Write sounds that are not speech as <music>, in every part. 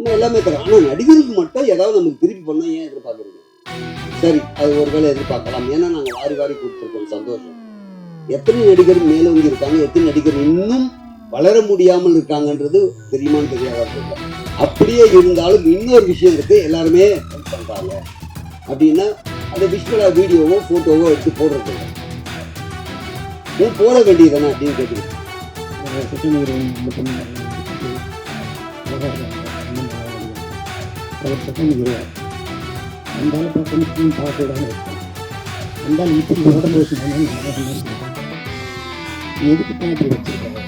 நம்ம எல்லாமே தரோம் ஆனால் நடிகருக்கு மட்டும் ஏதாவது நமக்கு திருப்பி பண்ணால் ஏன் எதிர்பார்க்குறீங்க சரி அது ஒரு வேளை எதிர்பார்க்கலாம். ஏன்னா நாங்கள் வாரி வாரி கொடுத்துருக்கோம். சந்தோஷம். எத்தனை நடிகர் மேலோங்கி இருக்காங்க? எத்தனை நடிகர் இன்னும் வளர முடியாமல் இருக்காங்கன்றது தெரியுமான்னு தெரியாத அப்படியே இருந்தாலும் இன்னொரு விஷயம் இருக்கு. எல்லாருமே ஹெல்ப் பண்ணுறாங்க அப்படின்னா அந்த விஷுவலா வீடியோவோ ஃபோட்டோவோ எடுத்து போடுறது நீ ஏன் போட வேண்டியதானே அப்படின்னு கேட்குறேன். அவர் இல்லை. ஹீரோ பார்க்கணும் பார்க்க விடாம இருக்கும் அந்த இப்படி உடம்பு வச்சுக்கணும் எதுக்கு தான் இப்படி வச்சிருக்காங்க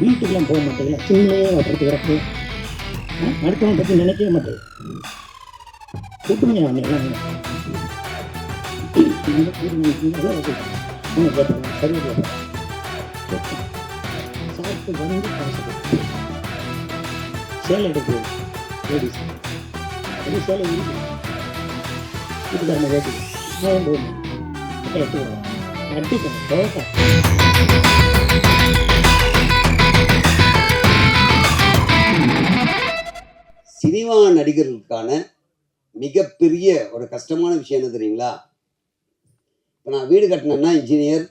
வீட்டுக்கெல்லாம் போக மாட்டேங்கல சின்னையே படுத்து கிடக்கு. அடுத்தவங்க பற்றி நினைக்கவே மாட்டேன் கூப்பிடுங்க அவங்க எல்லாம் சாப்பிட்டு வந்து காசு சேலை எடுத்து லேடிஸ் அது சேலை இருக்கு வீட்டுக்காரங்க வேட்டி அவன் போகணும் அட்டை எடுத்து சினிமா நடிகர்களுக்கான மிகப்பெரிய ஒரு கஷ்டமான விஷயம் என்ன தெரியுங்களா? இப்போ நான் வீடு கட்டினேன்னா இன்ஜினியர்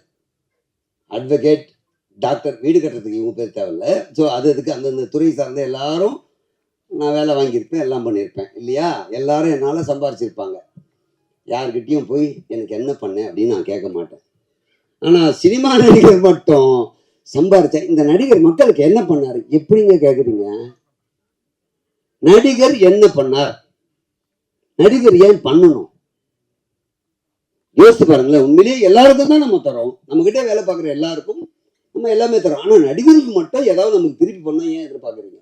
அட்வொகேட் டாக்டர் வீடு கட்டுறதுக்கு இவங்க பேர் தேவையில்ல. ஸோ அது அதுக்கு அந்தந்த துறை சார்ந்த எல்லாரும் நான் வேலை வாங்கியிருப்பேன் எல்லாம் பண்ணியிருப்பேன். இல்லையா? எல்லாரும் என்னால் சம்பாரிச்சிருப்பாங்க. யார்கிட்டயும் போய் எனக்கு என்ன பண்ணேன் அப்படின்னு நான் கேட்க மாட்டேன். ஆனால் சினிமா நடிகர் மட்டும் சம்பாரித்தேன் இந்த நடிகர் மக்களுக்கு என்ன பண்ணாரு? எப்படிங்க கேட்குறீங்க நடிகர் என்ன பண்ணார்? நடிகர் ஏன் பண்ணணும்? யோசித்து பாருங்களேன் உண்மையிலேயே எல்லாருக்கும் தான் நம்ம தரோம் நம்ம வேலை பார்க்குற எல்லாருக்கும் நம்ம எல்லாமே தரோம் ஆனால் நடிகருக்கு மட்டும் ஏதாவது நமக்கு திருப்பி பண்ணா ஏன் எதிர்பார்க்குறீங்க?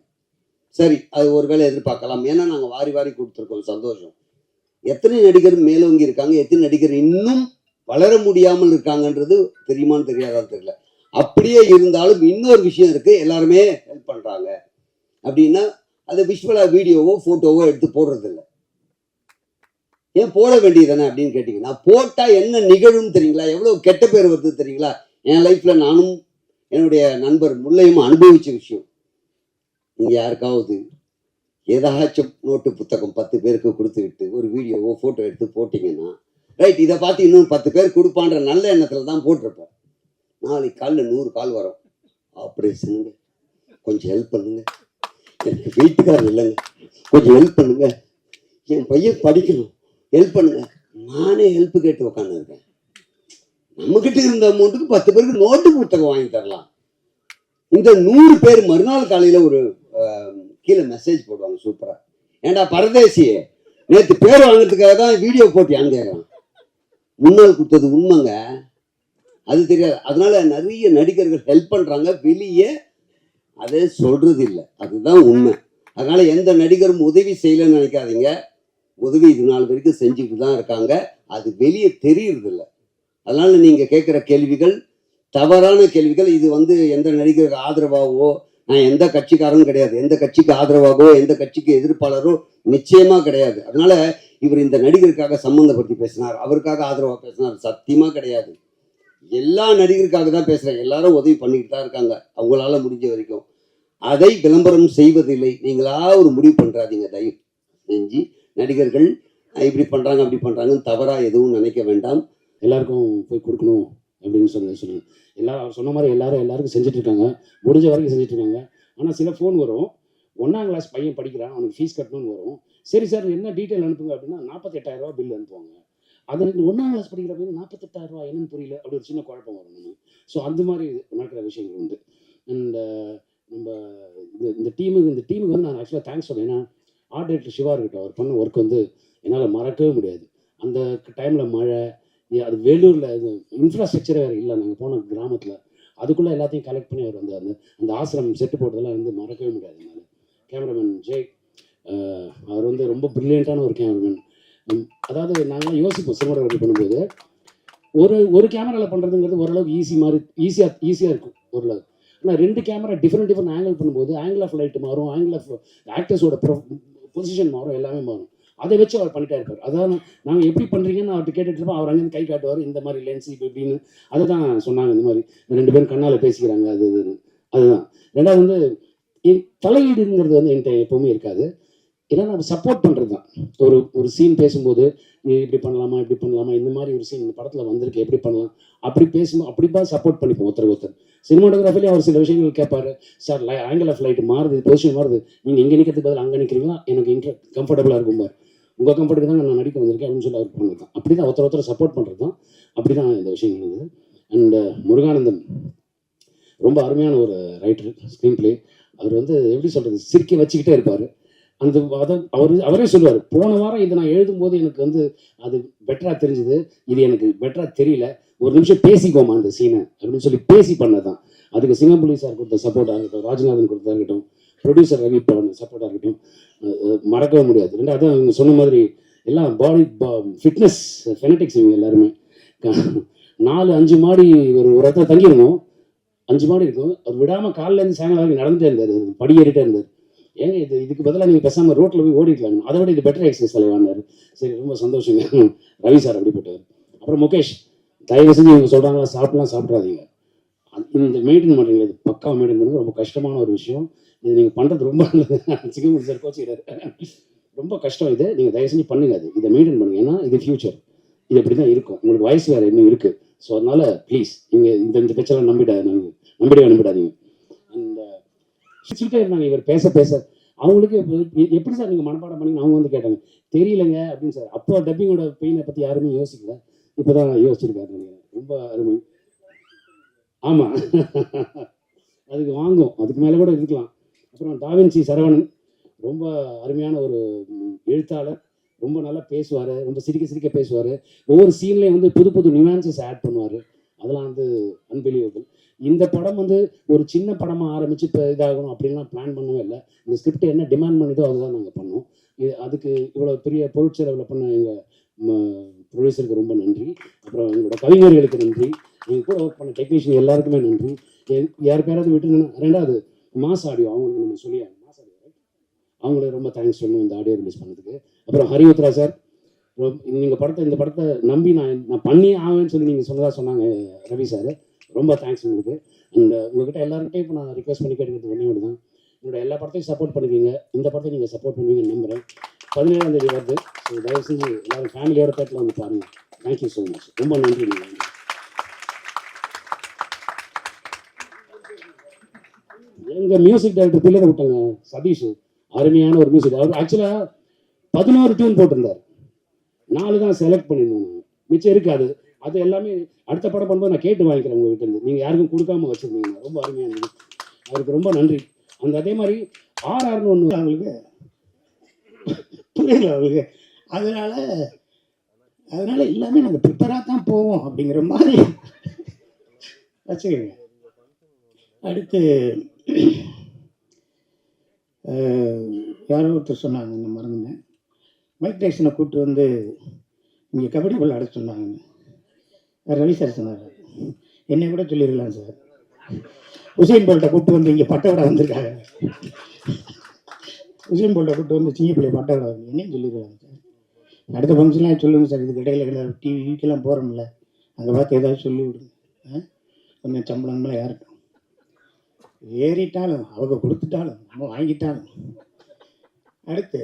சரி அது ஒரு வேளை எதிர்பார்க்கலாம். ஏன்னா நாங்கள் வாரி வாரி கொடுத்துருக்கோம். சந்தோஷம். எத்தனை நடிகர் மேலோங்கி இருக்காங்க எத்தனை நடிகர் இன்னும் வளர முடியாமல் இருக்காங்கன்றது தெரியுமான்னு தெரியாதான் தெரியல. அப்படியே இருந்தாலும் இன்னொரு விஷயம் இருக்குது எல்லாருமே ஹெல்ப் பண்ணுறாங்க அப்படின்னா அதை விஷுவலாக வீடியோவோ ஃபோட்டோவோ எடுத்து போடுறது இல்லை ஏன் போட வேண்டியதானே அப்படின்னு கேட்டிங்கன்னா போட்டால் என்ன நிகழும் தெரியுங்களா? எவ்வளோ கெட்ட பேர் வருது தெரியுங்களா? என் லைஃப்பில் நானும் என்னுடைய நண்பர் முல்லையும் அனுபவித்த விஷயம். நீங்கள் யாருக்காவது ஏதாச்சும் நோட்டு புத்தகம் பத்து பேருக்கு கொடுத்து விட்டு ஒரு வீடியோவோ ஃபோட்டோ எடுத்து போட்டிங்கன்னா ரைட் இதை பார்த்து இன்னும் பத்து பேர் கொடுப்பான்ற நல்ல எண்ணத்தில் தான் போட்டிருப்போம் நாளைக்கு காலில் நூறு கால் வரும். ஆப்ரேஷனுங்க கொஞ்சம் ஹெல்ப் பண்ணுங்க. எனக்கு வீட்டுக்காரர் இல்லைங்க. கொஞ்சம் ஹெல்ப் பண்ணுங்க. என் பையன் படிக்கணும். ஹெல்ப் பண்ணுங்க. நானே ஹெல்ப் கேட்டு உட்காந்துருக்கேன் நம்மக்கிட்ட இருந்த அமௌண்ட்டுக்கு பத்து பேருக்கு நோட்டு புத்தகம் வாங்கி தரலாம். இந்த நூறு பேர் மறுநாள் காலையில் ஒரு கீழே மெசேஜ் போடுவாங்க சூப்பராக ஏண்டா பரதேசியே நேற்று பேர் வாங்குறதுக்காக தான் வீடியோ போட்டியான்னு அங்கேறான் முன்னால் கொடுத்தது உண்மைங்க. அது தெரியாது. அதனால நிறைய நடிகர்கள் ஹெல்ப் பண்ணுறாங்க வெளியே அதை சொல்றது இல்லை. அதுதான் உண்மை. அதனால எந்த நடிகரும் உதவி செய்யலைன்னு நினைக்காதீங்க. உதவி இது நாள் வரைக்கும் செஞ்சுக்கிட்டு தான் இருக்காங்க. அது வெளியே தெரியறது இல்லை. அதனால நீங்கள் கேட்குற கேள்விகள் தவறான கேள்விகள் இது வந்து எந்த நடிகருக்கு ஆதரவாகவோ நான் எந்த கட்சிக்காரனும் கிடையாது. எந்த கட்சிக்கு ஆதரவாகவோ எந்த கட்சிக்கு எதிர்ப்பாளரோ நிச்சயமா கிடையாது. அதனால இவர் இந்த நடிகருக்காக சம்மந்தப்படுத்தி பேசினார். அவருக்காக ஆதரவாக பேசினார். சத்தியமா கிடையாது. எல்லா நடிகருக்காக தான் பேசுறேன். எல்லாரும் உதவி பண்ணிக்கிட்டு தான் இருக்காங்க. அவங்களால முடிஞ்ச வரைக்கும். அதை விளம்பரம் செய்வதில்லை. நீங்களா ஒரு முடிவு பண்றாதீங்க. தயவு செஞ்சு நடிகர்கள் இப்படி பண்றாங்க அப்படி பண்றாங்கன்னு தவறா எதுவும் நினைக்க வேண்டாம். எல்லாருக்கும் போய் கொடுக்கணும். அப்படின்னு சொல்லி சொல்லுங்கள் எல்லாரும் அவர் சொன்ன மாதிரி எல்லாரும் எல்லாருக்கும் செஞ்சுட்டு இருக்காங்க முடிஞ்ச வரைக்கும் செஞ்சுட்டு இருக்காங்க ஆனால் சில ஃபோன் வரும். ஒன்றாம் கிளாஸ் பையன் படிக்கிறான். அவனுக்கு ஃபீஸ் கட்டணும்னு வரும். சரி சார் என்ன டீட்டெயில் அனுப்புங்க அப்படின்னா நாற்பத்தெட்டாயிரரூவா பில் அனுப்புவாங்க. அது ஒன்றாம் கிளாஸ் படிக்கிற பையன் நாற்பத்தெட்டாயிரரூவா என்னன்னு புரியல. அப்படி ஒரு சின்ன குழப்பம் வரும். நம்ம ஸோ அந்த மாதிரி நடக்கிற விஷயங்கள் உண்டு. அண்ட் நம்ம இந்த இந்த டீமுக்கு இந்த டீமுக்கு வந்து நான் ஆக்சுவலாக தேங்க்ஸ் சொல்றேன். ஏன்னா ஆர்ட் டைரக்டர் சிவா இருக்கட்டும் அவர் பண்ண ஒர்க் வந்து என்னால் மறக்கவே முடியாது. அந்த டைமில் மழை அது வேலூரில் இது இன்ஃப்ராஸ்ட்ரக்சரே வேறு இல்லை. நாங்கள் போன கிராமத்தில். அதுக்குள்ளே எல்லாத்தையும் கலெக்ட் பண்ணி அவர் வந்து அந்த அந்த ஆசிரமம் செட்டு போட்டதெல்லாம் வந்து மறக்கவே முடியாது என்னால் கேமராமேன் ஜெய் அவர் வந்து ரொம்ப ப்ரில்லியண்ட்டான ஒரு கேமராமேன் அதாவது நாங்களாம் யோசிப்போம் சினிமாட்டோகிராஃபி பண்ணும்போது. ஒரு ஒரு கேமராவில் பண்ணுறதுங்கிறது ஓரளவுக்கு ஈஸி மாதிரி ஈஸியாக ஈஸியாக இருக்கும் ஓரளவு. ஆனால் ரெண்டு கேமரா டிஃப்ரெண்ட் டிஃப்ரெண்ட் ஆங்கிள் பண்ணும்போது ஆங்கிள் ஆஃப் லைட் மாறும் ஆங்கிள் ஆஃப் ஆக்டர்ஸோட ப்ரொ பொசிஷன் மாறும் எல்லாமே மாறும். அதை வச்சு அவர் பண்ணிட்டே இருப்பார். அதாவது நாங்கள் எப்படி பண்ணுறீங்கன்னு அவர்கிட்ட கேட்டுட்டு இருப்போம். அவர் அங்கேருந்து கை காட்டுவார். இந்த மாதிரி லென்ஸ் இப்போ இப்படின்னு. அதை தான் சொன்னாங்க. இந்த மாதிரி ரெண்டு பேரும் கண்ணால் பேசிக்கிறாங்க. அது இதுன்னு அதுதான். ரெண்டாவது வந்து என் தலையீடுங்கிறது வந்து என்கிட்ட எப்பவுமே இருக்காது. ஏன்னா நம்ம சப்போர்ட் பண்ணுறது தான் ஒரு ஒரு சீன் பேசும்போது நீ இப்படி பண்ணலாமா இப்படி பண்ணலாமா இந்த மாதிரி ஒரு சீன் இந்த படத்தில் வந்திருக்கு எப்படி பண்ணலாம்? அப்படி பேசும்போது அப்படிப்பா சப்போர்ட் பண்ணிப்போம் ஒருத்தர் ஒருத்தர். சினிமாட்டோகிராஃபிலே அவர் சில விஷயங்கள் கேட்பாரு. சார் ஆங்கிள் ஆஃப் லைட் மாறுது பொசிஷன் மாறுது. நீங்கள் இங்கே நிற்கிறதுக்கு பதில் அங்கே நிற்கிறீங்களா எனக்கு இன்ட்ர கம்ஃபர்டபுளாக இருக்கும் உங்கள் கம்ஃபர்ட்டுக்கு தான் நான் நடிக்க வந்திருக்கேன் அப்படின்னு சொல்லி அவர் பண்ணது அப்படி தான் ஒருத்தர் ஒருத்தர் சப்போர்ட் பண்ணுறது தான். அப்படி தான் இந்த விஷயம் இருந்தது அண்ட் uh, முருகானந்தம் ரொம்ப அருமையான ஒரு ரைட்டர் ஸ்க்ரீன் பிளே அவர் வந்து எப்படி சொல்கிறது சிரிக்க வச்சுக்கிட்டே இருப்பார். அந்த அதை அவர் அவரே சொல்லுவார் போன வாரம் இதை நான் எழுதும்போது எனக்கு வந்து அது பெட்டராக தெரிஞ்சுது. இது எனக்கு பெட்டராக தெரியல. ஒரு நிமிஷம் பேசிக்கோமா அந்த சீனை அப்படின்னு சொல்லி பேசி பண்ணதான். அதுக்கு சிங்கம்புலி சார் கொடுத்த சப்போர்ட்டாக இருக்கட்டும் ராஜநாதன் கொடுத்தா இருக்கட்டும் ப்ரொடியூசர் ரவி பவன் சப்போர்ட்டாக இருக்கட்டும். மறக்கவே முடியாது. ரெண்டாவது அவங்க சொன்ன மாதிரி எல்லாம் பாடி ஃபிட்னஸ் ஃபெனட்டிக்ஸ் இவங்க எல்லாருமே. நாலு அஞ்சு மாடி ஒரு ஒரு இடத்துல தங்கியிருந்தோம். அஞ்சு மாடி இருக்கும். அது விடாமல் காலிலேருந்து சாயங்காலம் வரைக்கும் நடந்துட்டே இருந்தார். படி ஏறிட்டே இருந்தார். ஏங்க இது இதுக்கு பதிலாக நீங்கள் பேசாமல் ரோட்டில் போய் ஓடிக்கலாம் அதை விட இது பெட்டர் எக்ஸசைஸ் தலைவானார் சரி ரொம்ப சந்தோஷங்க. ரவி சார் அப்படிப்பட்டவர். அப்புறம் முகேஷ் தயவு செஞ்சு இவங்க சொல்கிறாங்களா சாப்பிட்லாம் சாப்பிட்றாதீங்க இந்த மெயின்டைன் பண்ணுறீங்க இது பக்கா மெயின்டைன் பண்ணுறது ரொம்ப கஷ்டமான ஒரு விஷயம். இது நீங்கள் பண்ணுறது ரொம்ப நல்லது. சிக்கன் சார் கோச்சிக்கிறாரு. ரொம்ப கஷ்டம் இது. நீங்கள் தயவு செஞ்சு பண்ணுங்க அது. இதை மெயின்டைன் பண்ணுங்க. ஏன்னா இது ஃபியூச்சர் இது இப்படி தான் இருக்கும். உங்களுக்கு வயசு வேறு இன்னும் இருக்குது ஸோ அதனால ப்ளீஸ் நீங்கள் இந்த இந்த பிரச்சனை நம்பிடா நம்பிடவே நம்பிடாதீங்க. அந்த uh, சிரிச்சுக்கிட்டே இருந்தாங்க. இவர் பேச பேச. அவங்களுக்கு எப்படி சார் நீங்கள் மனப்பாடம் பண்ணி அவங்க வந்து கேட்டாங்க. தெரியலங்க அப்படின்னு சார். அப்போ டப்பிங்கோட பெயினை பற்றி யாருமே யோசிக்கல. இப்போ தான் யோசிச்சிருக்காரு ரொம்ப அருமை. ஆமாம் <laughs> அதுக்கு வாங்கும். அதுக்கு மேலே கூட இருக்கலாம். அப்புறம் தாவின்சி சரவணன் ரொம்ப அருமையான ஒரு எழுத்தாளர் ரொம்ப நல்லா பேசுவார் ரொம்ப சிரிக்க சிரிக்க பேசுவார். ஒவ்வொரு சீன்லேயும் வந்து புது புது நியூவான்சஸ் ஆட் பண்ணுவார். அதெல்லாம் வந்து அன்பிலியபிள் இந்த படம் வந்து ஒரு சின்ன படமாக ஆரம்பித்து இப்போ இதாகணும் அப்படின்லாம் பிளான் பண்ணவே இல்லை. இந்த ஸ்கிரிப்ட் என்ன டிமாண்ட் பண்ணுதோ அதுதான் நாங்கள் பண்ணோம். இது அதுக்கு இவ்வளோ பெரிய பொருட்செலவில் பண்ண எங்கள் ப்ரொடியூசருக்கு ரொம்ப நன்றி. அப்புறம் எங்களோட கவிஞர்களுக்கு நன்றி. எங்கள் கூட ஒர்க் பண்ண டெக்னீஷியன் எல்லாருக்குமே நன்றி. என் யார் பேராவது விட்டு ரெண்டாவது மாஸ் ஆடியோ அவங்களுக்கு நம்ம சொல்லி மாஸ் ஆடியோ அவங்களுக்கு ரொம்ப தேங்க்ஸ் சொல்லணும் இந்த ஆடியோ ரிலீஸ் பண்ணதுக்கு. அப்புறம் ஹரிவுத்ரா சார் நீங்கள் படத்தை இந்த படத்தை நம்பி நான் நான் பண்ணி ஆவேன்னு சொல்லி நீங்கள் சொன்னதாக சொன்னாங்க ரவி சார் ரொம்ப தேங்க்ஸ் உங்களுக்கு. அண்ட் உங்ககிட்ட எல்லாருக்கிட்டையும் இப்போ நான் ரிக்வஸ்ட் பண்ணி கேட்கறது ஒன்றே ஒன்று தான். என்னோட எல்லா படத்தையும் சப்போர்ட் பண்ணுவீங்க. இந்த படத்தை நீங்கள் சப்போர்ட் பண்ணுவீங்கன்னு நம்புகிறேன் பதினேழாம் தேதி வருது. ஸோ தயவு செஞ்சு எல்லாரும் ஃபேமிலியோட தேட்டில் வந்து பாருங்கள் தேங்க்யூ ஸோ மச் ரொம்ப நன்றி நீங்கள் எங்கள் மியூசிக் டைரக்டர் பிள்ளைங்க விட்டாங்க சதீஷ். அருமையான ஒரு மியூசிக் அவர் ஆக்சுவலாக பதினோரு டியூன் போட்டிருந்தார். நாலு தான் செலக்ட் பண்ணியிருந்தோம் மிச்சம் இருக்காது. அது எல்லாமே அடுத்த படம் பண்ணும்போது நான் கேட்டு வாங்கிக்கிறேன் உங்கள் கிட்டேருந்து நீங்கள் யாருக்கும் கொடுக்காம வச்சுருந்தீங்க. ரொம்ப அருமையாக இருந்தது. அவருக்கு ரொம்ப நன்றி. அந்த அதே மாதிரி ஆர்ஆர்னு ஒன்று அவங்களுக்கு புரியல அவங்களுக்கு அதனால அதனால எல்லாமே நாங்கள் ப்ரிப்பராக தான் போவோம் அப்படிங்கிற மாதிரி வச்சுக்கோங்க. அடுத்து <clears throat> யாரோ ஒருத்தர் சொன்னாங்க இந்த மறந்துனேன் மைக் டைசனை கூப்பிட்டு வந்து இங்கே கபடி விளையாட சொன்னாங்க. ரவி சார் சொன்னார். என்னை கூட சொல்லிடலாம் சார் உசைன் போல்ட்டை கூப்பிட்டு வந்து இங்கே பட்டை விட வந்திருக்காங்க. உசைன் போல்ட்டை கூப்பிட்டு வந்து சிங்க பிள்ளை பட்டை விட வந்து என்னன்னு சார் அடுத்த ஃபங்க்ஷன்லாம் சொல்லுங்கள் சார் இதுக்கு இடையில கிடையாது டிவிக்கெல்லாம் போகிறோம்ல அங்கே பார்த்து ஏதாவது சொல்லி விடுங்க கொஞ்சம் சம்பளங்களாம் யாருக்கும் ஏறிட்டாலும் அவங்க கொடுத்துட்டாலும் நம்ம வாங்கிட்டாலும். அடுத்து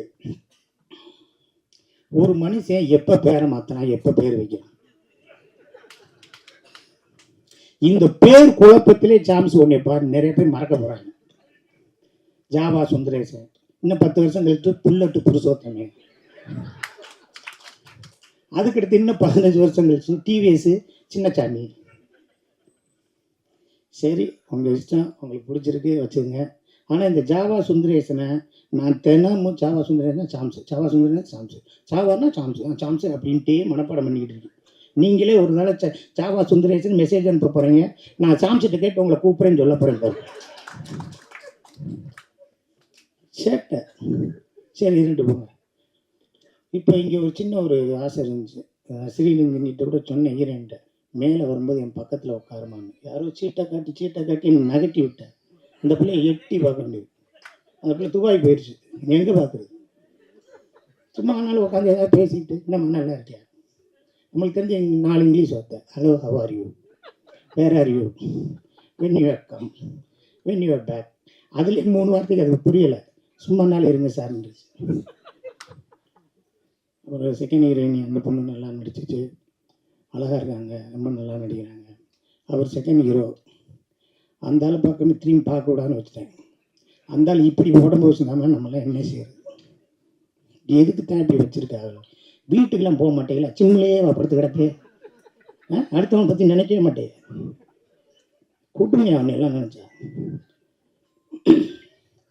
ஒரு மனுஷன் எப்போ பேரை மாற்றினா எப்போ பேர் வைக்கிறான்? இந்த பேர் குழப்பத்திலே சாம்ஸ் ஒன்றை பாரு நிறைய பேர் மறக்க போகிறாங்க ஜாவா சுந்தரேசன் இன்னும் பத்து வருஷம் கழித்து புல்லட்டு புருஷோத்தமே அதுக்கடுத்து இன்னும் பதினஞ்சு வருஷம் கழிச்சு டிவிஎஸ் சின்னச்சாமி. சரி உங்கள் இஷ்டம் உங்களுக்கு பிடிச்சிருக்கு வச்சுக்கோங்க. ஆனால் இந்த ஜாவா சுந்தரேசனை நான் தினமும் ஜாவா சுந்தரேசனா சாம்ஸ் ஜாவா சுந்தரேசன் சாம்சு சாவார்னா சாம்சு ஆ, அப்படின்ட்டே மனப்பாடம் பண்ணிக்கிட்டு இருக்கேன். நீங்களே ஒரு நாள் ச- ஜாவா சுந்தரேசன் மெசேஜ் அனுப்ப போகிறீங்க நான் சாம்ஸ்கிட்ட கேட்டு உங்களை கூப்பிட்றேன்னு சொல்ல போகிறேன் பாரு. சேட்டை. சரி இருந்துட்டு போங்க. இப்போ இங்கே ஒரு சின்ன ஒரு ஆசை இருந்துச்சு. ஸ்ரீலிங்கன்கிட்ட கூட சொன்னேன் ஈரன்ட்ட மேலே வரும்போது என் பக்கத்தில் உட்காருமான்னு. யாரோ சீட்டை காட்டி சீட்டை காட்டி என்னை நகட்டி விட்டேன் அந்த பிள்ளைய எட்டி பார்க்க வேண்டியது. அந்த பிள்ளை துபாய் போயிடுச்சு எங்கே பார்க்குறது சும்மா ஆனாலும் உட்காந்து ஏதாவது பேசிக்கிட்டு நம்ம நல்லா இருக்கியா? நம்மளுக்கு தெரிஞ்ச நாலு இங்கிலீஷ் வார்த்தை. Hello how are you where are you when you come when you back அதில் மூணு வார்த்தைக்கு அது புரியலை. சும்மா நாள் இருங்க சார்ன்றுச்சு. ஒரு செகண்ட் ஹீரோயினி அந்த பொண்ணு நல்லா நடிச்சிச்சு. அழகாக இருக்காங்க ரொம்ப நல்லா நடிக்கிறாங்க. அவர் செகண்ட் ஹீரோ அந்த ஆள் பார்க்கணும் திரும்பி பார்க்கக்கூடாதுன்னு வச்சுட்டேன். அந்த ஆள் இப்படி உடம்பு வச்சுருந்தாமல் நம்மளாம் என்ன செய்யறது? எதுக்கு தான் இப்படி வச்சுருக்காங்க வீட்டுக்கெல்லாம் போக மாட்டேங்களா சிம்லேயே படுத்து கிடப்பே. அடுத்தவன் பற்றி நினைக்கவே மாட்டேன் கூட்டுமையா அவனை எல்லாம் நினச்சா.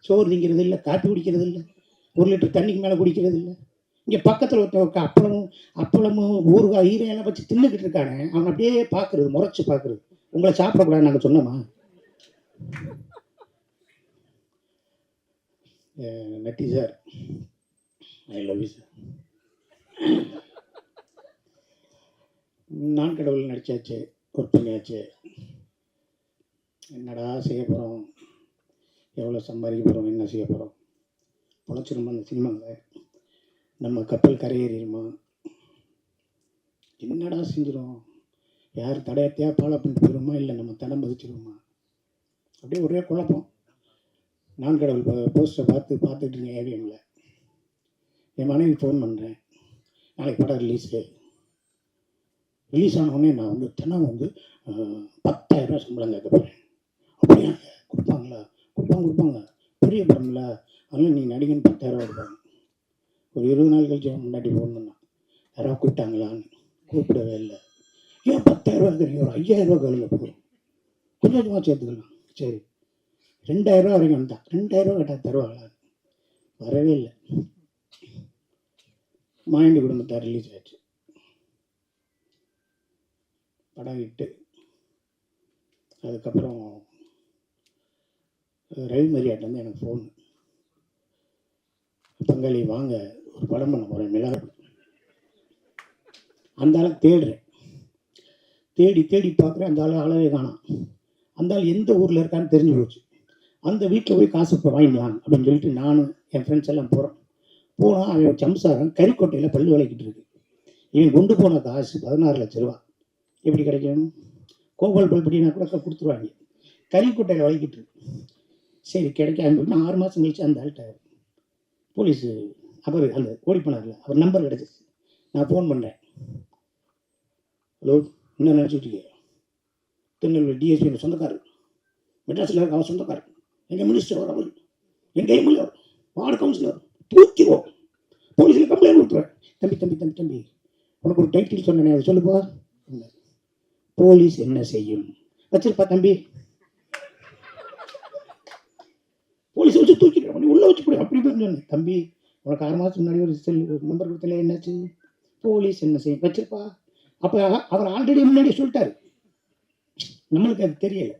சோறு திங்கிறது இல்லை காப்பி குடிக்கிறது இல்லை ஒரு லிட்டர் தண்ணிக்கு மேலே குடிக்கிறது இல்லை இங்கே பக்கத்தில் ஒருத்தவங்க அப்பளமும் அப்பளமும் ஊறுகாய் ஈரையெல்லாம் வச்சு தின்னுக்கிட்டு இருக்கானே அவன் அப்படியே பார்க்குறது முறைச்சி பார்க்குறது. உங்களை சாப்பிடக்கூடாது நாங்கள் சொன்னோமா? Natty sir. I love you sir நான் கடவுள் நடிச்சாச்சு ஒர்க் பண்ணியாச்சு. என்னடா செய்ய போகிறோம் எவ்வளோ சம்பாதிக்க போகிறோம் என்ன செய்ய போகிறோம் பொழைச்சிருமா அந்த சினிமாவில் நம்ம கப்பல் கரையேறிடுமா என்னடா செஞ்சிடும் யார் தடையத்தையாக ஃபாலோ பண்ணிட்டு போயிடுமா இல்லை நம்ம தடம் பதிச்சிருவோமா? அப்படியே ஒரே குழப்பம். நான் கடவுள் போஸ்டரை பார்த்து பார்த்துட்டு இருக்கேன் ஏவிஎம்மில் என் மனைவி ஃபோன் பண்ணுறேன் நாளைக்கு படம் ரிலீஸு ரிலீஸ் ஆனவுடனே நான் வந்து தினம் வந்து பத்தாயிரரூபா சம்பளம் கேட்க போகிறேன் அப்படியா? கொடுப்பாங்களா? கொடுப்பாங்க கொடுப்பாங்க. பெரிய படம்ல அதனால் நீ நடிகன் பத்தாயிரரூபா கொடுப்பாங்க. ஒரு இருபது நாள் கழிச்சு முன்னாடி ஃபோன் பண்ணான் யாராவது கூப்பிட்டாங்களான்னு கூப்பிடவே இல்லை. ஏன் பத்தாயிரம் தெரியும் ஒரு ஐயாயிரம் ரூபா கையில் போகும் கொஞ்சம் கொஞ்சமாக சேர்த்துக்கலாம். சரி. ரெண்டாயிரம் ரூபா வரைக்கும் வந்தான் ரெண்டாயிரம் ரூபா கேட்டால் தருவாங்களா? வரவே இல்லை. மாயண்டி குடும்பத்தார் ரிலீஸ் ஆச்சு படம் விட்டு அதுக்கப்புறம் ரவி மரியாட்ட வந்து எனக்கு ஃபோன் பங்காளி வாங்க. ஒரு படம் பண்ண போகிறேன் மிளகா அந்த ஆளை தேடுறேன். தேடி தேடி பார்க்குறேன் அந்த ஆள் அளவே காணாம். அந்த ஆள் எந்த ஊரில் இருக்கான்னு தெரிஞ்சு போச்சு. அந்த வீட்டில் போய் காசு இப்போ வாங்கிடலாம் அப்படின்னு சொல்லிட்டு நானும் என் ஃப்ரெண்ட்ஸ் எல்லாம் போகிறோம் போனால் அவன் சம்சாரம் கறிக்கோட்டையில் பல்லு விளக்கிட்டு இருக்கு. இவன் கொண்டு போன காசு பதினாறு லட்ச ரூபா. எப்படி கிடைக்கும்? கோபால் பல்படினா கூட கொடுத்துருவாங்க. கறிக்கோட்டையில் விளக்கிட்டு இருக்கு. சரி கிடைக்காதுன்னு சொல்லிட்டு ஆறு மாதம் கழிச்சு அந்த ஆள்கிட்ட போலீஸு அப்போ அந்த ஓடிப்பனார்ல அவர் நம்பர் கிடச்சிச்சு நான் ஃபோன் பண்ணேன் ஹலோ என்ன நினச்சிட்டு திருநெல்வேலி டிஎஸ்பி சொந்தக்காரர். மெட்ராஸில் அவர் சொந்தக்காரர். எங்கள் மினிஸ்டர் அவர் அவர். எங்கள் எம்எல்ஏ அவர். வார்டு கவுன்சிலர் தூக்கிடுவோம். போலீஸில் கம்ப்ளைண்ட் கொடுத்துருவேன். தம்பி தம்பி தம்பி தம்பி உனக்கு ஒரு டைட்டில் சொன்னேனே அதை சொல்லுப்பா. போலீஸ் என்ன செய்யும்? வச்சிருப்பா தம்பி. போலீஸை வச்சு தூக்கிடுவேன். நீ உள்ள வச்சு போடு. அப்படி இப்படின்னு தம்பி உனக்கு ஆறு மாதத்துக்கு முன்னாடி ஒரு செல் நம்பர் கொடுத்தல என்னாச்சு? போலீஸ் என்ன செய்யும் வச்சிருப்பா? அப்போ அவர் ஆல்ரெடி முன்னாடி சொல்லிட்டாரு. நம்மளுக்கு அது தெரியல.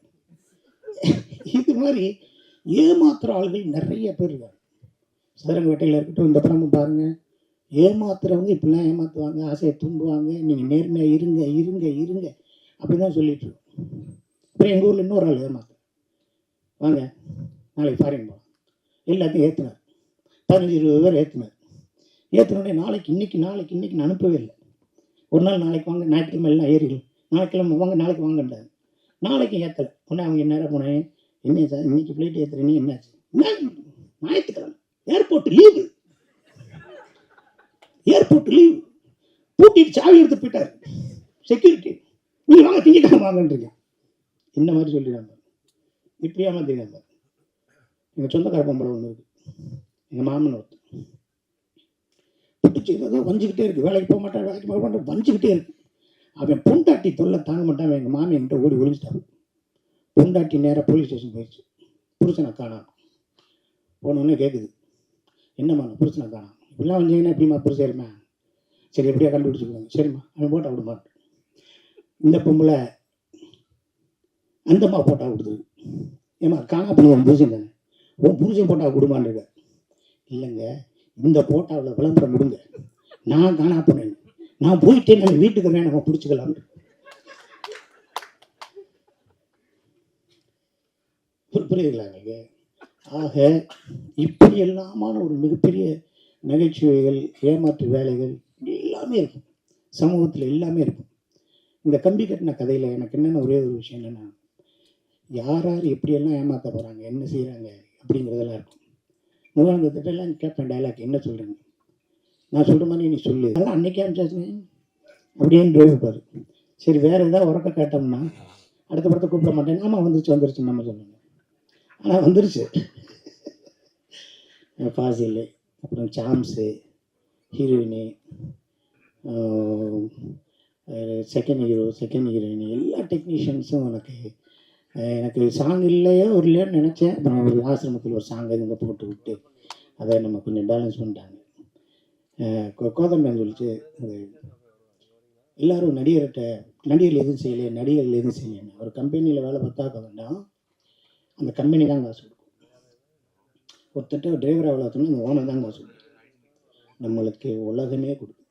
இது மாதிரி ஏமாத்துற ஆள்கள் நிறைய பேர் இருக்காங்க. சதுரங்கவேட்டையில் இருக்கட்டும் இந்த படமும் பாருங்க. ஏமாத்துறவங்க இப்படிலாம் ஏமாத்துவாங்க ஆசையை தூண்டுவாங்க. நீங்கள் நேர்மையாக இருங்க இருங்க இருங்க. அப்படி தான் சொல்லிட்டு இருக்கோம். அப்புறம் எங்கள் ஊரில் இன்னொரு ஆள் ஏமாத்து வாங்க நாளைக்கு ஃபாரின் போகலாம் எல்லாத்தையும் ஏற்றுனார் பதினஞ்சு இருபது பேர் ஏற்றினார் ஏற்றினோடனே நாளைக்கு இன்னைக்கு நாளைக்கு இன்னைக்கு நான் அனுப்பவே இல்லை. ஒரு நாள் நாளைக்கு வாங்க ஞாயிற்றுக்கிழமை எல்லாம் ஏறிடும் நாளைக்கிழமை வாங்க நாளைக்கு வாங்கன்றாங்க நாளைக்கு ஏற்றலை உடனே அவங்க என்ன போனேன்? என்ன சார் இன்னைக்கு ஃப்ளைட் ஏற்றுறீங்க என்னாச்சு? என்ன ஞாயிற்றுக்கிழமை. ஏர்போர்ட் லீவு ஏர்போர்ட் லீவு பூட்டிட்டு சாவி எடுத்து போயிட்டார். செக்யூரிட்டி நீங்கள் வாங்க திங்கக்கிழமை வாங்கன்றீங்க. இந்த மாதிரி சொல்லிடுறாங்க இப்படி ஏமாத்திருக்காங்க எங்கள் சொந்தக்கார பொம்பளை ஒன்று இருக்குது எங்கள் மாமன் ஒருத்தர் பிடிச்சி ஏதோ வஞ்சிக்கிட்டே இருக்கு. வேலைக்கு போக மாட்டான் வேலைக்கு போக மாட்டான் வஞ்சிக்கிட்டே இருக்கு. அவன் பொண்டாட்டி தொல்லை தாங்க மாட்டான். எங்கள் மாமி என்கிட்ட ஓடி ஒழிஞ்சிட்டாரு பொண்டாட்டி நேராக போலீஸ் ஸ்டேஷன் போயிடுச்சு புருஷனை காணாம் போனோடனே கேட்குது என்னம்மா நான் புருஷனை காணாம் இப்படிலாம் வந்தீங்கன்னா எப்படிம்மா புருஷன் இருமா சரி எப்படியா கண்டுபிடிச்சிக்கோங்க சரிம்மா அவன் போட்டா விடுமான் இந்த பொம்பளை அந்தம்மா போட்டா விடுது ஏம்மா காணா பண்ணி உன் புருஷன் தானே? உன் புருஷன் போட்டா கொடுமான்னு இருக்க. இல்லைங்க இந்த போட்டாவில் விளம்பரம் விடுங்க. நான் காணா போனேன். நான் போயிட்டேன் நம்ம வீட்டுக்கு வேணும் நம்ம பிடிச்சிக்கலாம் புரியுதுங்களா உங்களுக்கு? ஆக இப்படி எல்லாமான ஒரு மிகப்பெரிய நகைச்சுவைகள் ஏமாற்று வேலைகள் எல்லாமே இருக்கும். சமூகத்தில் எல்லாமே இருக்கும். இந்த கம்பி கட்டின கதையில் எனக்கு என்னென்ன ஒரே ஒரு விஷயம் என்னென்னா யார் யார் எப்படியெல்லாம் ஏமாற்ற போகிறாங்க என்ன செய்கிறாங்க அப்படிங்கிறதெல்லாம் இருக்கும். முகானந்தத்திட்ட திட்டம்லாம் கேட்பேன் டைலாக் என்ன சொல்கிறேன்னு நான் சொல்கிற மாதிரி நீ சொல்லு. அதெல்லாம் அன்னைக்கே அனுப்பிச்சாச்சு அப்படின்னு டிரைவ் சரி வேறு ஏதாவது உறக்க கேட்டோம்னா அடுத்த படத்தை கூப்பிட மாட்டேன். ஆமாம் வந்துருச்சு வந்துருச்சு நம்ம சொல்லணும் ஆனால் வந்துருச்சு. ஃபாசில் அப்புறம் Chaams heroine second hero second heroine எல்லா டெக்னீஷியன்ஸும் எனக்கு எனக்கு சாங் இல்லையோ ஒரு இல்லையோன்னு நினச்சேன். அப்புறம் ஒரு ஆசிரமத்தில் ஒரு சாங் இங்கே போட்டு விட்டு அதை நம்ம கொஞ்சம் பேலன்ஸ் பண்ணிட்டாங்க. கோதம்பேன் கோ- சொல்லிச்சு அது எல்லாரும் நடிகர்கிட்ட நடிகர்கள் எதுவும் செய்யலையே நடிகர்கள் எதுவும் செய்யலைன்னு ஒரு கம்பெனியில் வேலை பார்த்தாக்க வேண்டாம். அந்த கம்பெனி தான் காசு கொடுக்கும். ஒருத்தட்ட டிரைவராக வேலை பார்த்தோம்னா அந்த ஓனர் தான் காசு கொடுக்கும். நம்மளுக்கு உலகமே கொடுக்கும்.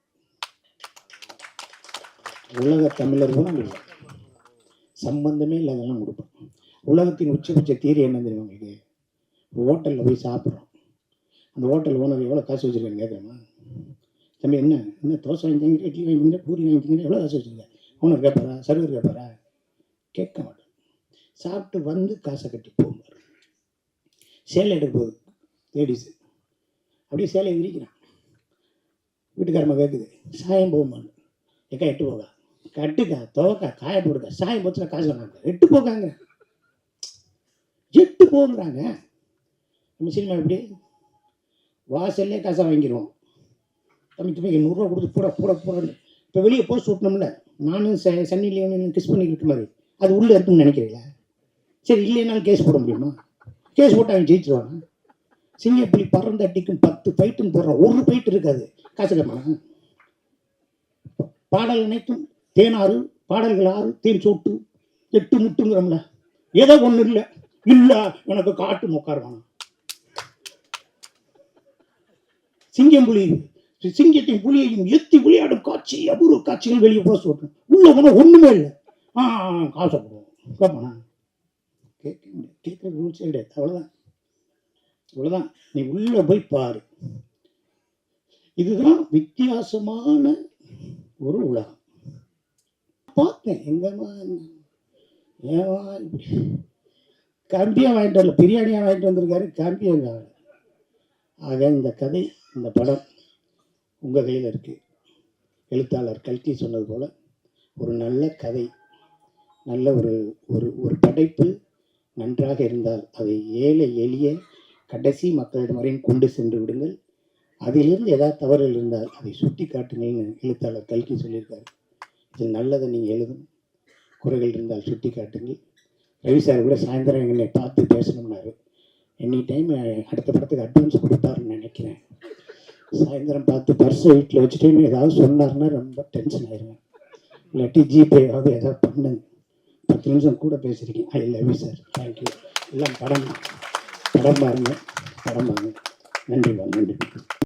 உலக தமிழர்களும் கொடுக்கும் சம்பந்தமே இல்லாதெல்லாம் கொடுப்போம் உலகத்தின் உச்சபட்ச தீரி என்ன தெரியும் உங்களுக்கு? ஒரு ஹோட்டலில் போய் சாப்பிட்றோம். அந்த ஹோட்டல் ஓனர் எவ்வளோ காசு வச்சுருக்கேன்னு கேட்குறேமா தம்பி என்ன? என்ன தோசை வாங்கிங்க இட்லி வாங்கிங்க பூரி வாங்கிங்க எவ்வளோ காசு வச்சுருக்கேன் ஓனர் கேட்பாரா? சர்வர் கேட்பாரா? கேட்க மாட்டேன் சாப்பிட்டு வந்து காசை கட்டி போகும்பாரு சேலை எடுக்க போகுது லேடிஸு அப்படியே சேலையை விரிக்கிறான். வீட்டுக்காரம்மா கேட்குது சாயம் போகுமான்னு எக்கா எட்டு போகா கட்டுக்கா துவக்கா? காய போடுக்கா சாயம் போச்சுன்னா காசு வாங்க எட்டு போகாங்க எட்டு போங்கிறாங்க. நம்ம சினிமா எப்படி? வாசல்லே காசை வாங்கிடுவோம் தம்பி தம்பி நூறுரூவா கொடுத்து போட போட போடன்னு. இப்போ வெளியே போஸ்ட் விட்டோம்ல நானும் ச சன்னி லியோனும் கிஸ் பண்ணி இருக்க மாதிரி. அது உள்ளே இருக்குன்னு நினைக்கிறீங்களா? சரி இல்லைனாலும் கேஸ் போட முடியுமா? கேஸ் போட்டு அவன் ஜெயிச்சிருவானா? சிங்கப்புலி பறந்து அடிக்கும் பத்து ஃபைட்டுன்னு போடுறான் ஒரு ஃபைட் இருக்காது. காசு கட்டணும் பாடல் அனைத்தும் தேனாறு பாடல்கள் ஆறு தேன் சோட்டு எட்டு முட்டுங்கிறோம்ல. ஏதோ ஒண்ணு இல்லை. இல்ல எனக்கு காட்டு உட்காருவானா சிங்கம் புலி சிங்கத்தின் புலியையும் எத்தி விளையாடும் காட்சி அபூர்வ காட்சிகள் வெளியே போக சொல்றேன். உள்ள போனால் ஒண்ணுமே இல்லை. ஆ காசப்படுவோம் கேட்க முடியாது. கேட்குற ரூல்ஸே கிடையாது அவ்வளோதான் அவ்வளோதான் நீ உள்ள போய் பாரு. இதுதான் வித்தியாசமான ஒரு உலகம். பார்த்தேன் எங்கம்மா ஏமா இப்படி கம்பியாக வாங்கிட்டு வரல பிரியாணியாக வாங்கிட்டு வந்திருக்காரு கம்பியம் காவல ஆக இந்த கதை இந்த படம் உங்கள் கையில் இருக்குது எழுத்தாளர் கல்கி சொன்னது போல் ஒரு நல்ல கதை நல்ல ஒரு ஒரு ஒரு படைப்பு நன்றாக இருந்தால் அதை ஏழை எளிய கடைசி மக்களிடம் வரையும் கொண்டு சென்று விடுங்கள். அதிலிருந்து ஏதாவது தவறுகள் இருந்தால் அதை சுட்டி காட்டுங்கள்னு எழுத்தாளர் கல்கி சொல்லியிருக்காரு. இதில் நல்லதை நீங்கள் எழுதணும் குறைகள் இருந்தால் சுட்டி காட்டுங்கள் ரவி சார் கூட சாயந்தரம் என்னை பார்த்து பேசணும்னாரு. எனி டைம் அடுத்த படத்துக்கு அட்வான்ஸ் கொடுப்பாருன்னு நினைக்கிறேன். சாயந்தரம் பார்த்து பர்ஸை வீட்டில் வச்சுட்டு ஏதாவது சொன்னார்னா ரொம்ப டென்ஷன் ஆயிடுவேன் இல்லாட்டி ஜிபேயாவது ஏதாவது பண்ணுங்க பத்து நிமிஷம் கூட பேசியிருக்கேன் I love you sir thank you எல்லாம் படம் படம் பாருங்க. படம் பாருங்க. நன்றி நன்றி.